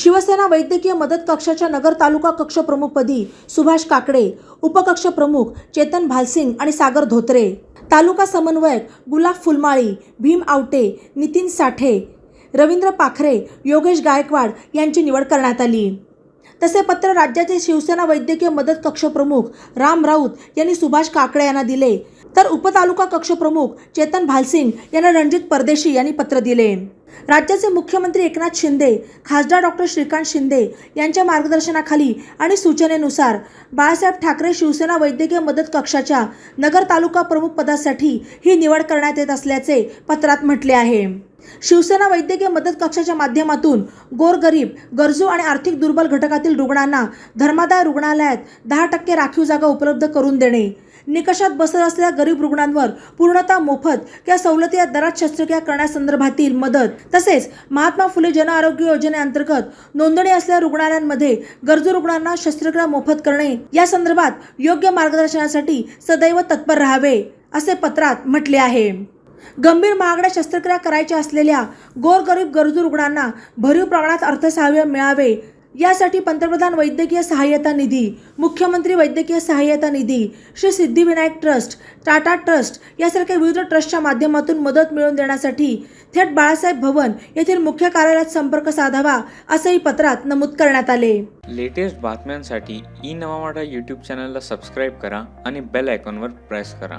शिवसेना वैद्यकीय मदत कक्षाच्या नगर तालुका कक्षप्रमुखपदी सुभाष काकडे उपकक्षप्रमुख चेतन भालसिंग आणि सागर धोत्रे. तालुका समन्वयक गुलाब फुलमाळी भीम आवटे नितीन साठे रवींद्र पाखरे योगेश गायकवाड यांची निवड करण्यात आली. तसे पत्र राज्याचे शिवसेना वैद्यकीय मदत कक्षप्रमुख राम राऊत यांनी सुभाष काकडे यांना दिले. तर उपतालुका कक्षप्रमुख चेतन भालसिंग यांना रणजित परदेशी यांनी पत्र दिले. राज्याचे मुख्यमंत्री एकनाथ शिंदे खासदार डॉक्टर श्रीकांत शिंदे यांच्या मार्गदर्शनाखाली आणि सूचनेनुसार बाळासाहेब ठाकरे शिवसेना वैद्यकीय मदत कक्षाच्या नगर तालुका प्रमुख पदासाठी ही निवड करण्यात येत असल्याचे पत्रात म्हटले आहे. शिवसेना वैद्यकीय मदत कक्षाच्या माध्यमातून गोरगरीब गरजू आणि आर्थिक दुर्बल घटकातील रुग्णांना धर्मादाय रुग्णालयात दहा टक्के राखीव जागा उपलब्ध करून देणे. निकषात बसत असलेल्या गरीब रुग्णांवर पूर्णतः मोफत किंवा सवलती या दरात शस्त्रक्रिया करण्यासंदर्भातील मदत तसेच महात्मा फुले जन आरोग्य योजनेअंतर्गत नोंदणी असलेल्या रुग्णालयांमध्ये गरजू रुग्णांना शस्त्रक्रिया मोफत करणे या संदर्भात योग्य मार्गदर्शनासाठी सदैव तत्पर राहावे असे पत्रात म्हटले आहे. गंभीर महागड्या शस्त्रक्रिया करायच्या असलेल्या गोरगरीब गरजू रुग्णांना भरीव प्रमाणात अर्थसहाय्य मिळावे. यासाठी पंतप्रधान वैद्यकीय सहाय्यता निधी मुख्यमंत्री वैद्यकीय सहाय्यता निधी श्री सिद्धिविनायक ट्रस्ट टाटा ट्रस्ट यासारख्या विविध ट्रस्टच्या माध्यमातून मदत मिळवून देण्यासाठी थेट बाळासाहेब भवन येथील मुख्य कार्यालयात संपर्क साधावा असंही पत्रात नमूद करण्यात आले. लेटेस्ट बातम्यांसाठी ई नवा वाडा यूट्यूब चॅनलला सबस्क्राईब करा आणि बेल आयकॉनवर प्रेस करा.